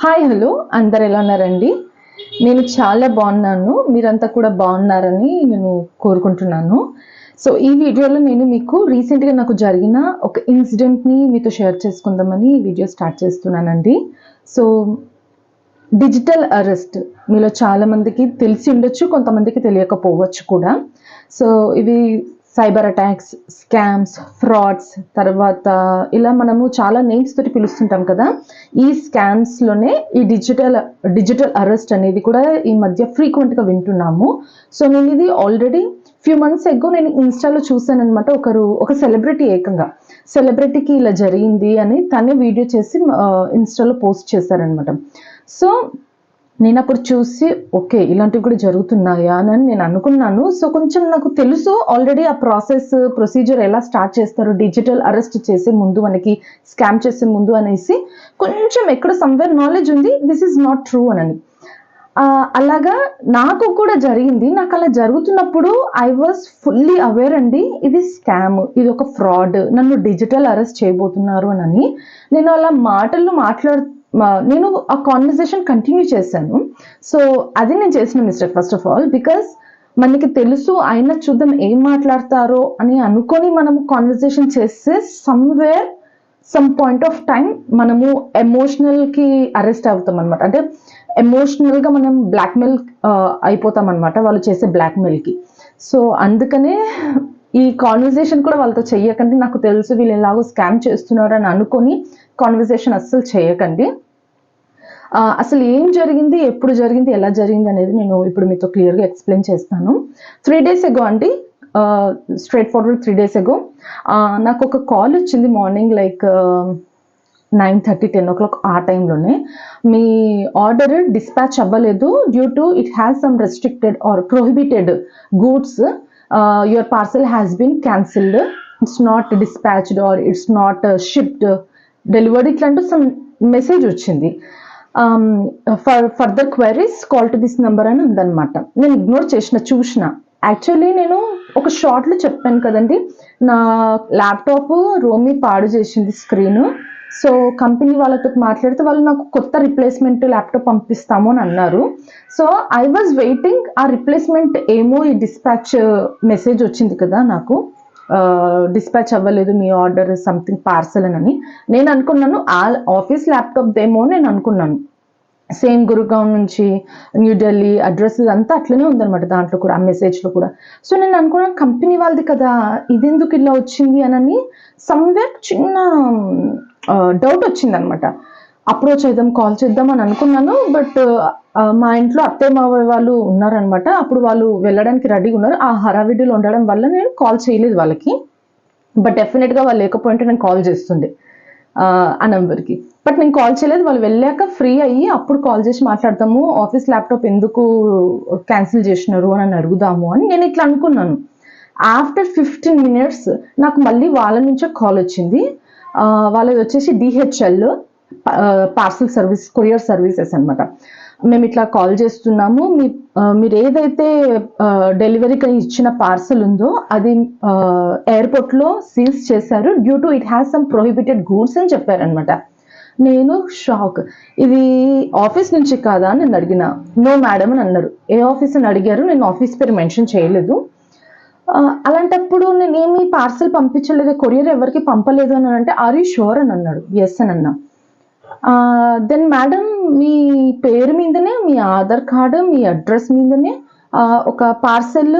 Hi hello. అందరు ఎలా ఉన్నారండి? నేను చాలా బాగున్నాను. మీరంతా కూడా బాగున్నారని నేను కోరుకుంటున్నాను. సో ఈ వీడియోలో నేను మీకు రీసెంట్గా నాకు జరిగిన ఒక ఇన్సిడెంట్ని మీతో షేర్ చేసుకుందామని వీడియో స్టార్ట్ చేస్తున్నానండి. సో డిజిటల్ అరెస్ట్ మీలో చాలామందికి తెలిసి ఉండొచ్చు కొంతమందికి తెలియకపోవచ్చు కూడా. సో ఇవి సైబర్ అటాక్స్ స్కామ్స్ ఫ్రాడ్స్ తర్వాత ఇలా మనము చాలా నేమ్స్ తోటి పిలుస్తుంటాం కదా ఈ స్కామ్స్లోనే ఈ డిజిటల్ డిజిటల్ అరెస్ట్ అనేది కూడా ఈ మధ్య ఫ్రీక్వెంట్గా వింటున్నాము. సో నేను ఇది ఆల్రెడీ ఫ్యూ మంత్స్ ఎగ్గో నేను ఇన్స్టాలో చూసాను అనమాట ఒకరు ఒక సెలబ్రిటీ ఏకంగా. సెలబ్రిటీకి ఇలా జరిగింది అని తనే వీడియో చేసి ఇన్స్టాలో పోస్ట్ చేశారనమాట సో నేను అప్పుడు చూసి ఓకే ఇలాంటివి కూడా జరుగుతున్నాయా? అని నేను అనుకున్నాను. సో కొంచెం నాకు తెలుసు ఆల్రెడీ ఆ ప్రాసెస్ ప్రొసీజర్ ఎలా స్టార్ట్ చేస్తారు డిజిటల్ అరెస్ట్ చేసే ముందు మనకి స్కామ్ చేసే ముందు అనేసి కొంచెం ఎక్కడ సమ్వేర్ నాలెడ్జ్ ఉంది దిస్ ఈజ్ నాట్ ట్రూ అని అలాగా నాకు కూడా జరిగింది. నాకు అలా జరుగుతున్నప్పుడు ఐ వాజ్ ఫుల్లీ అవేర్ అండి ఇది స్కామ్ ఇది ఒక ఫ్రాడ్ నన్ను డిజిటల్ అరెస్ట్ చేయబోతున్నారు అని నేను అలా మాటల్లో మాట్లాడు నేను ఆ కాన్వర్జేషన్ కంటిన్యూ చేశాను. సో అది నేను చేసిన mistake first of all because మనకి తెలుసు అయినా చూద్దాం ఏం మాట్లాడతారో అని అనుకొని మనము కాన్వర్జేషన్ చేస్తే somewhere some point of time మనము ఎమోషనల్కి అరెస్ట్ అవుతాం అనమాట అంటే ఎమోషనల్గా మనం బ్లాక్మెయిల్ uh, అయిపోతాం అనమాట వాళ్ళు చేసే బ్లాక్మెయిల్కి సో అందుకనే ఈ కాన్వర్జేషన్ కూడా వాళ్ళతో చెయ్యకండి నాకు తెలుసు వీళ్ళు ఎలాగో స్కామ్ చేస్తున్నారు అని అనుకొని కాన్వర్జేషన్ అస్సలు చేయకండి. అసలు ఏం జరిగింది ఎప్పుడు జరిగింది ఎలా జరిగింది అనేది నేను ఇప్పుడు మీతో క్లియర్గా ఎక్స్ప్లెయిన్ చేస్తాను. త్రీ డేస్ ఎగో అండి straightforward three days ago నాకు ఒక కాల్ వచ్చింది morning like nine thirty ten o'clock ఆ టైంలోనే మీ ఆర్డర్ డిస్పాచ్ అవ్వలేదు due to it has some restricted or prohibited goods your parcel has been cancelled it's not dispatched or it's not shipped delivered ఇట్లాంటి some message వచ్చింది. For further queries call to this number అని ఉందన్నమాట. నేను ignore చేసిన చూసిన. Actually నేను ఒక షార్ట్లో చెప్పాను కదండి. నా ల్యాప్టాప్ రోమి పాడు చేసింది స్క్రీన్ సో కంపెనీ వాళ్ళతో మాట్లాడితే వాళ్ళు నాకు కొత్త రిప్లేస్మెంట్ ల్యాప్టాప్ పంపిస్తాము అని అన్నారు. సో ఐ వాజ్ వెయిటింగ్ ఆ రిప్లేస్మెంట్ ఏమో ఈ డిస్పాచ్ మెసేజ్ వచ్చింది కదా నాకు. డిస్పాచ్ అవ్వలేదు మీ ఆర్డర్ సంథింగ్ పార్సల్ అని. నేను అనుకున్నాను ఆ ఆఫీస్ ల్యాప్టాప్ దేమో నేను అనుకున్నాను. సేమ్ గురుగావ్ నుంచి న్యూఢిల్లీ అడ్రస్ అంతా అట్లనే ఉందన్నమాట దాంట్లో కూడా ఆ మెసేజ్లో కూడా. సో నేను అనుకున్నాను కంపెనీ వాళ్ళది కదా ఇదెందుకు ఇలా వచ్చింది అని సమ్వేర్ చిన్న డౌట్ వచ్చింది అనమాట అప్రోచ్ చేద్దాం కాల్ చేద్దాం అని అనుకున్నాను. బట్ మా ఇంట్లో అత్తయ్య మావయ్య వాళ్ళు ఉన్నారనమాట అప్పుడు వాళ్ళు వెళ్ళడానికి రెడీగా ఉన్నారు. ఆ హరావిడ్డీలు ఉండడం వల్ల నేను కాల్ చేయలేదు వాళ్ళకి. బట్ డెఫినెట్గా వాళ్ళు లేకపోయింటే నేను కాల్ చేస్తుండే ఆ, నెంబర్కి బట్ నేను కాల్ చేయలేదు. వాళ్ళు వెళ్ళాక ఫ్రీ అయ్యి అప్పుడు కాల్ చేసి మాట్లాడతాము. ఆఫీస్ ల్యాప్టాప్ ఎందుకు క్యాన్సిల్ చేసినారు అని అడుగుదాము అని నేను ఇట్లా అనుకున్నాను. ఆఫ్టర్ ఫిఫ్టీన్ మినిట్స్ నాకు మళ్ళీ వాళ్ళ నుంచే కాల్ వచ్చింది. వాళ్ళది వచ్చేసి DHL. Parcel service courier services అన్నమాట. మేము ఇట్లా కాల్ చేస్తున్నాము. మీ మీరు ఏదైతే డెలివరీకి ఇచ్చిన పార్సల్ ఉందో అది ఎయిర్పోర్ట్లో సీల్స్ చేశారు. Due to it has some prohibited goods అని చెప్పారనమాట నేను షాక్ ఇది ఆఫీస్ నుంచి కాదా అని నేను అడిగిన. నో మేడం అని అన్నారు. ఏ ఆఫీస్ అని అడిగారు. నేను ఆఫీస్ పేరు మెన్షన్ చేయలేదు. అలాంటప్పుడు నేనేమి పార్సల్ పంపించలేదు కొరియర్ ఎవరికి పంపలేదు అని అంటే ఆర్ యూ షూర్ అని అన్నాడు. ఎస్ అని అన్నా. దెన్ మేడం మీ పేరు మీదనే మీ ఆధార్ కార్డు మీ అడ్రస్ మీదనే ఒక పార్సెల్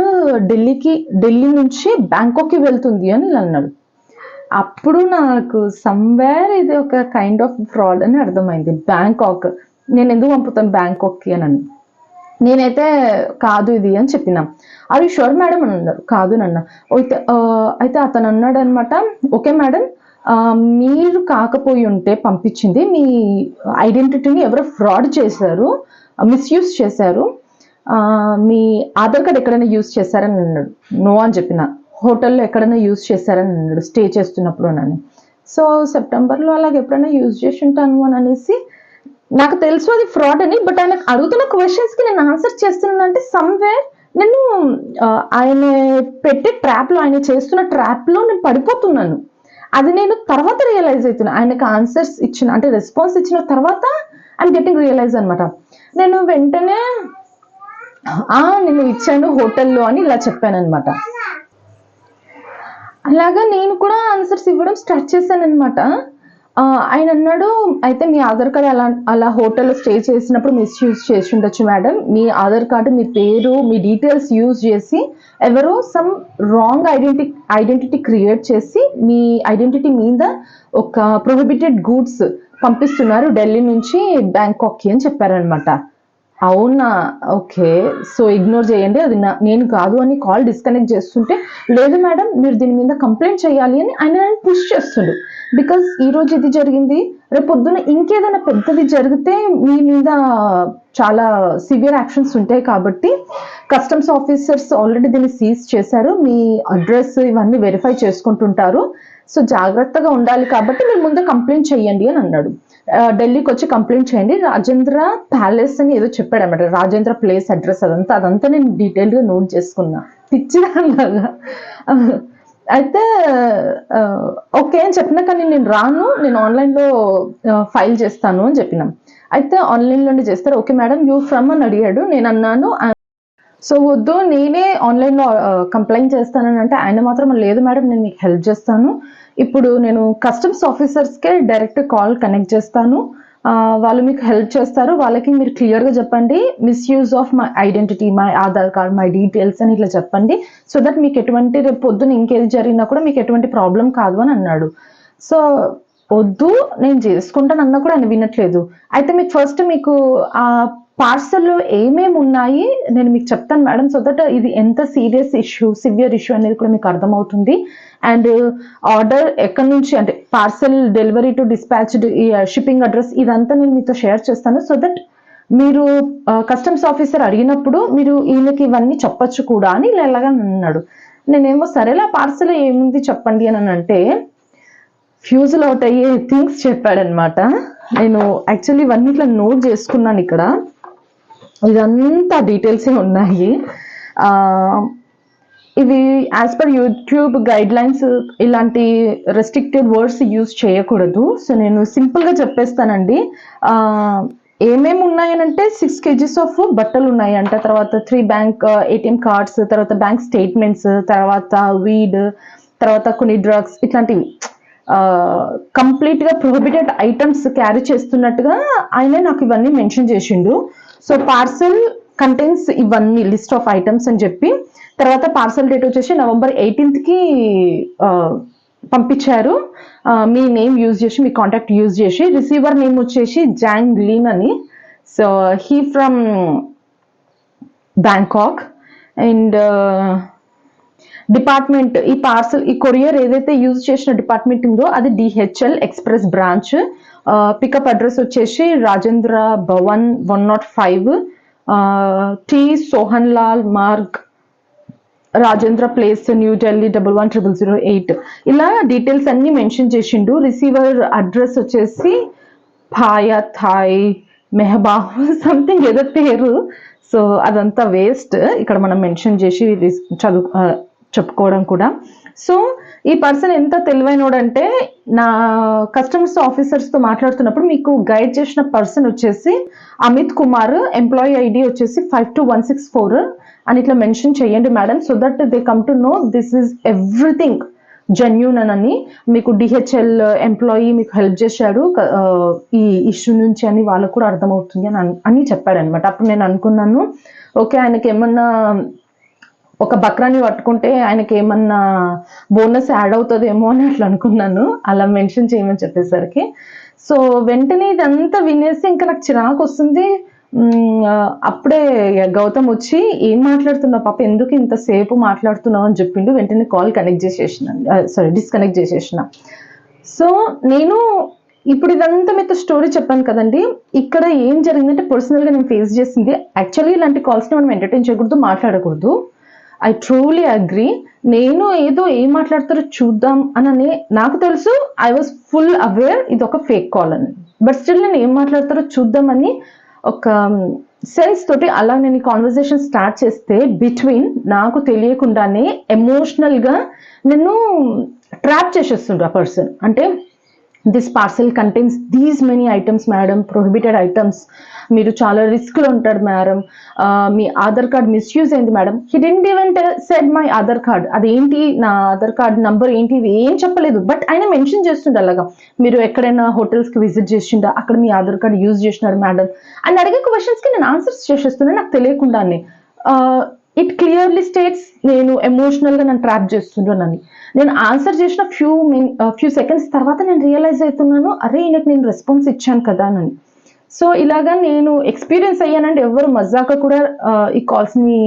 ఢిల్లీకి ఢిల్లీ నుంచి బ్యాంకాక్కి వెళ్తుంది అని అన్నాడు. అప్పుడు నాకు సమ్వేర్ ఇది ఒక కైండ్ ఆఫ్ ఫ్రాడ్ అని అర్థమైంది. బ్యాంకాక్. నేను ఎందుకు పంపుతాను బ్యాంకాక్కి అని అని. నేనైతే కాదు ఇది అని చెప్పిన. అది షూర్ మేడం అని అన్నారు. కాదు నన్న. అయితే అయితే అతను అన్నాడు అనమాట ఓకే మేడం మీరు కాకపోయి ఉంటే పంపించింది. మీ ఐడెంటిటీని ఎవరో ఫ్రాడ్ చేశారు మిస్యూజ్ చేశారు. మీ ఆధార్ కార్డ్ ఎక్కడైనా యూజ్ చేశారని అన్నాడు. నో అని చెప్పిన. హోటల్లో ఎక్కడైనా యూజ్ చేశారని అన్నాడు. స్టే చేస్తున్నప్పుడు అని సో సెప్టెంబర్లో అలాగ ఎప్పుడైనా యూజ్ చేసి ఉంటాను అని అనేసి నాకు తెలుసు అది ఫ్రాడ్ అని బట్ ఆయన అడుగుతున్న క్వశ్చన్స్కి నేను ఆన్సర్ చేస్తున్నాను అంటే సమ్వేర్ నేను ఆయన పెట్టే ట్రాప్లో ఆయన చేస్తున్న ట్రాప్లో నేను పడిపోతున్నాను. అది నేను తర్వాత రియలైజ్ అవుతున్నా. ఆయనకు ఆన్సర్స్ ఇచ్చిన అంటే రెస్పాన్స్ ఇచ్చిన తర్వాత ఐమ్ గెటింగ్ రియలైజ్ అనమాట నేను వెంటనే ఆ నేను ఇచ్చాను హోటల్లో అని ఇలా చెప్పాను అనమాట అలాగా నేను కూడా ఆన్సర్స్ ఇవ్వడం స్టార్ట్ చేశాను అనమాట ఆయన అన్నాడు అయితే మీ ఆధార్ కార్డ్ అలా అలా హోటల్లో స్టే చేసినప్పుడు మిస్యూజ్ చేసి ఉండొచ్చు మేడం. మీ ఆధార్ కార్డు మీ పేరు మీ డీటెయిల్స్ యూజ్ చేసి ఎవరో some wrong identity identity create చేసి మీ ఐడెంటిటీ మీద ఒక ప్రొహిబిటెడ్ గూడ్స్ పంపిస్తున్నారు. ఢిల్లీ నుంచి బ్యాంకాక్కి అని చెప్పారనమాట అవునా? ఓకే. సో ఇగ్నోర్ చేయండి. అది నేను కాదు అని కాల్ డిస్కనెక్ట్ చేస్తుంటే లేదు మేడం మీరు దీని మీద కంప్లైంట్ చేయాలి అని ఆయన పుష్ చేస్తుండు. బికాస్ ఈ రోజు ఇది జరిగింది. రేపు పొద్దున ఇంకేదైనా పెద్దది జరిగితే మీ మీద చాలా సివియర్ యాక్షన్స్ ఉంటాయి కాబట్టి కస్టమ్స్ ఆఫీసర్స్ ఆల్రెడీ దీన్ని సీజ్ చేశారు. మీ అడ్రస్ ఇవన్నీ వెరిఫై చేసుకుంటుంటారు. సో జాగ్రత్తగా ఉండాలి కాబట్టి మీరు ముందే కంప్లైంట్ చేయండి అని అన్నాడు. ఢిల్లీకి వచ్చి కంప్లైంట్ చేయండి. రాజేంద్ర ప్యాలెస్ అని ఏదో చెప్పాడు అనమాట రాజేంద్ర ప్లేస్ అడ్రస్ అదంతా అదంతా నేను డీటెయిల్గా నోట్ చేసుకున్నా. పిచ్చిదాన్లాగా. అయితే ఓకే అని చెప్పినా కానీ నేను రాను. నేను ఆన్లైన్లో ఫైల్ చేస్తాను అని చెప్పినాం. అయితే ఆన్లైన్లోనే చేస్తారు. ఓకే మేడం యూ ఫ్రమ్ అని అడిగాడు. నేను అన్నాను. సో వద్దు నేనే ఆన్లైన్లో కంప్లైంట్ చేస్తానని అంటే ఆయన మాత్రం లేదు మేడం నేను మీకు హెల్ప్ చేస్తాను. ఇప్పుడు నేను కస్టమ్స్ ఆఫీసర్స్కే డైరెక్ట్ కాల్ కనెక్ట్ చేస్తాను. వాళ్ళు మీకు హెల్ప్ చేస్తారు. వాళ్ళకి మీరు క్లియర్గా చెప్పండి. Misuse of my identity my Aadhaar card my details అని ఇట్లా చెప్పండి. సో దట్ మీకు ఎటువంటి రేపు పొద్దున ఇంకేది జరిగినా కూడా మీకు ఎటువంటి ప్రాబ్లం కాదు అని అన్నాడు. సో వద్దు నేను చేసుకుంటాను అన్నా కూడా ఆయన వినట్లేదు. అయితే మీకు ఫస్ట్ మీకు ఆ పార్సల్లో ఏమేమి ఉన్నాయి? నేను మీకు చెప్తాను మేడం. సో దట్ ఇది ఎంత సీరియస్ ఇష్యూ సివియర్ ఇష్యూ అనేది కూడా మీకు అర్థమవుతుంది. అండ్ ఆర్డర్ ఎక్కడి నుంచి అంటే parcel delivery to dispatched shipping address ఇదంతా నేను మీతో షేర్ చేస్తాను. సో దట్ మీరు కస్టమ్స్ ఆఫీసర్ అడిగినప్పుడు మీరు ఈయనకి ఇవన్నీ చెప్పొచ్చు కూడా అని ఇలా ఎలాగా అన్నాడు. నేనేమో సరేలా పార్సల్ ఏముంది చెప్పండి అని అంటే ఫ్యూజుల్ అవుట్ అయ్యే థింగ్స్ చెప్పాడనమాట. నేను యాక్చువల్లీ ఇవన్నీ ఇట్లా నోట్ చేసుకున్నాను ఇక్కడ. ఇదంతా డీటెయిల్సే ఉన్నాయి. ఇది ఇవి as per YouTube guidelines ఇలాంటి రెస్ట్రిక్టెడ్ వర్డ్స్ యూజ్ చేయకూడదు. సో నేను సింపుల్గా చెప్పేస్తానండి. ఏమేమి ఉన్నాయనంటే సిక్స్ కేజీస్ ఆఫ్ బట్టలు ఉన్నాయి అంట తర్వాత త్రీ బ్యాంక్ ఏటీఎం కార్డ్స్ తర్వాత బ్యాంక్ స్టేట్మెంట్స్ తర్వాత వీడ్ తర్వాత కొన్ని డ్రగ్స్ ఇట్లాంటివి. కంప్లీట్గా ప్రొహిబిటెడ్ ఐటమ్స్ క్యారీ చేస్తున్నట్టుగా ఆయన నాకు ఇవన్నీ మెన్షన్ చేసిండు. సో పార్సల్ కంటెంట్స్ ఇవన్నీ లిస్ట్ ఆఫ్ ఐటమ్స్ అని చెప్పి తర్వాత పార్సల్ డేట్ వచ్చేసి నవంబర్ ఎయిటీన్త్కి పంపించారు. మీ నేమ్ యూజ్ చేసి మీ కాంటాక్ట్ యూజ్ చేసి రిసీవర్ నేమ్ వచ్చేసి జాంగ్ లీన్ అని. So he from Bangkok and department ఈ పార్సల్ ఈ కొరియర్ ఏదైతే యూజ్ చేసిన డిపార్ట్మెంట్ ఉందో అది DHL express branch pickup address వచ్చేసి Rajendra Bhavan one not five T Sohan Lal Marg Rajendra Place New Delhi double one triple zero eight. ఇలా details అన్ని mention చేసిండు. రిసీవర్ అడ్రస్ వచ్చేసి పాయా థాయ్ మెహబా సంథింగ్ ఏదో పేరు. సో అదంతా వేస్ట్. ఇక్కడ మనం మెన్షన్ చేసి చదువు చెప్పుకోవడం కూడా. సో ఈ పర్సన్ ఎంత తెలివైనోడంటే నా కస్టమర్స్ ఆఫీసర్స్తో మాట్లాడుతున్నప్పుడు మీకు గైడ్ చేసిన పర్సన్ వచ్చేసి అమిత్ కుమార్ ఎంప్లాయీ ఐడి వచ్చేసి five two one six four అని ఇట్లా మెన్షన్ చేయండి madam. So that they come to know this is everything genuine అని మీకు డిహెచ్ఎల్ ఎంప్లాయీ మీకు హెల్ప్ చేశాడు ఈ ఇష్యూ నుంచి అని వాళ్ళకు కూడా అర్థమవుతుంది అని అని చెప్పాడనమాట అప్పుడు నేను అనుకున్నాను ఓకే ఆయనకి ఏమన్నా ఒక బక్రాని పట్టుకుంటే ఆయనకి ఏమన్నా బోనస్ యాడ్ అవుతుందేమో అని అట్లా అనుకున్నాను. అలా మెన్షన్ చేయమని చెప్పేసరికి. సో వెంటనే ఇదంతా వినేసి ఇంకా నాకు చిరాకు వస్తుంది అప్పుడే గౌతమ్ వచ్చి ఏం మాట్లాడుతున్నావు పాప? ఎందుకు ఇంతసేపు మాట్లాడుతున్నావు? అని చెప్పిండు. వెంటనే కాల్ కనెక్ట్ చేసేసిన. సారీ డిస్కనెక్ట్ చేసేసిన. సో నేను ఇప్పుడు ఇదంతా మీతో స్టోరీ చెప్పాను కదండి. ఇక్కడ ఏం జరిగిందంటే పర్సనల్గా నేను ఫేస్ చేసింది. యాక్చువల్లీ ఇలాంటి కాల్స్ని మనం ఎంటర్టైన్ చేయకూడదు మాట్లాడకూడదు. ఐ ట్రూలీ అగ్రీ నేను ఏదో ఏం మాట్లాడతారో చూద్దాం అని నాకు తెలుసు ఐ వాజ్ ఫుల్ అవేర్ ఇది ఒక ఫేక్ కాల్ అని. బట్ స్టిల్ నేను ఏం మాట్లాడతారో చూద్దామని ఒక um, సెన్స్ తోటి అలా నేను ఈ కాన్వర్జేషన్ స్టార్ట్ చేస్తే బిట్వీన్ నాకు తెలియకుండానే ఎమోషనల్గా నేను ట్రాప్ చేసేస్తుండ్రు ఆ పర్సన్ అంటే this parcel contains these many items madam prohibited items మీరు చాలా రిస్క్లో ఉంటారు మేడం మీ ఆధార్ కార్డ్ మిస్యూజ్ అయింది madam he didn't even said my Aadhaar card. అదేంటి? నా ఆధార్ కార్డ్ నంబర్ ఏంటి? ఇది ఏం చెప్పలేదు. బట్ ఆయన మెన్షన్ చేస్తుండే అలాగా. మీరు ఎక్కడైనా హోటల్స్కి విజిట్ చేసిండా? అక్కడ మీ ఆధార్ కార్డ్ యూజ్ చేసినారు మేడం అని అడిగే క్వశ్చన్స్కి నేను ఆన్సర్స్ చేసేస్తున్నాను నాకు తెలియకుండానే. ఇట్ క్లియర్లీ స్టేట్స్ నేను ఎమోషనల్గా నన్ను ట్రాప్ చేస్తున్నానని. నేను ఆన్సర్ చేసిన ఫ్యూ మిన్ ఫ్యూ సెకండ్స్ తర్వాత నేను రియలైజ్ అవుతున్నాను అరే ఈయనకి నేను రెస్పాన్స్ ఇచ్చాను కదా అని. సో ఇలాగా నేను ఎక్స్పీరియన్స్ అయ్యానంటే ఎవరు మజాక కూడా uh, ఈ కాల్స్ని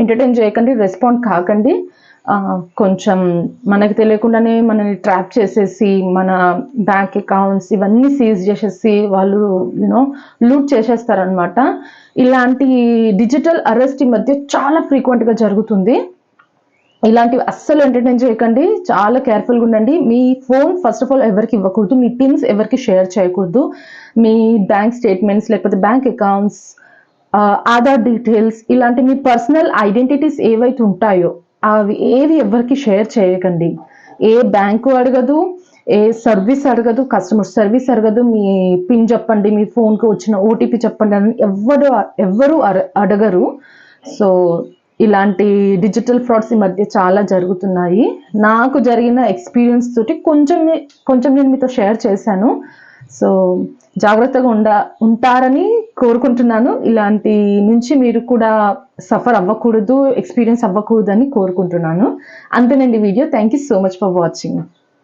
ఎంటర్టైన్ uh, చేయకండి రెస్పాండ్ కాకండి. కొంచెం మనకి తెలియకుండానే మనల్ని ట్రాప్ చేసేసి మన బ్యాంక్ అకౌంట్స్ ఇవన్నీ సీజ్ చేసేసి వాళ్ళు యూనో లూట్ చేసేస్తారనమాట ఇలాంటి డిజిటల్ అరెస్ట్ ఈ మధ్య చాలా ఫ్రీక్వెంట్గా జరుగుతుంది. ఇలాంటివి అస్సలు ఎంటర్టైన్ చేయకండి. చాలా కేర్ఫుల్గా ఉండండి. మీ ఫోన్ ఫస్ట్ ఆఫ్ ఆల్ ఎవరికి ఇవ్వకూడదు. మీ పిన్స్ ఎవరికి షేర్ చేయకూడదు. మీ బ్యాంక్ స్టేట్మెంట్స్ లేకపోతే బ్యాంక్ అకౌంట్స్ ఆధార్ డీటెయిల్స్ ఇలాంటి మీ పర్సనల్ ఐడెంటిటీస్ ఏవైతే ఉంటాయో అవి ఏవి ఎవరికి షేర్ చేయకండి. ఏ బ్యాంకు అడగదు ఏ సర్వీస్ అడగదు కస్టమర్ సర్వీస్ అడగదు మీ పిన్ చెప్పండి మీ ఫోన్కి వచ్చిన ఓటీపీ చెప్పండి అని ఎవ్వరు ఎవ్వరు అడగరు. సో ఇలాంటి డిజిటల్ ఫ్రాడ్స్ ఈ మధ్య చాలా జరుగుతున్నాయి. నాకు జరిగిన ఎక్స్పీరియన్స్ తోటి కొంచెం కొంచెం నేను మీతో షేర్ చేశాను. సో జాగ్రత్తగా ఉండ ఉంటారని కోరుకుంటున్నాను. ఇలాంటి నుంచి మీరు కూడా సఫర్ అవ్వకూడదు ఎక్స్పీరియన్స్ అవ్వకూడదు అని కోరుకుంటున్నాను. అంతేనండి video. Thank you so much for watching.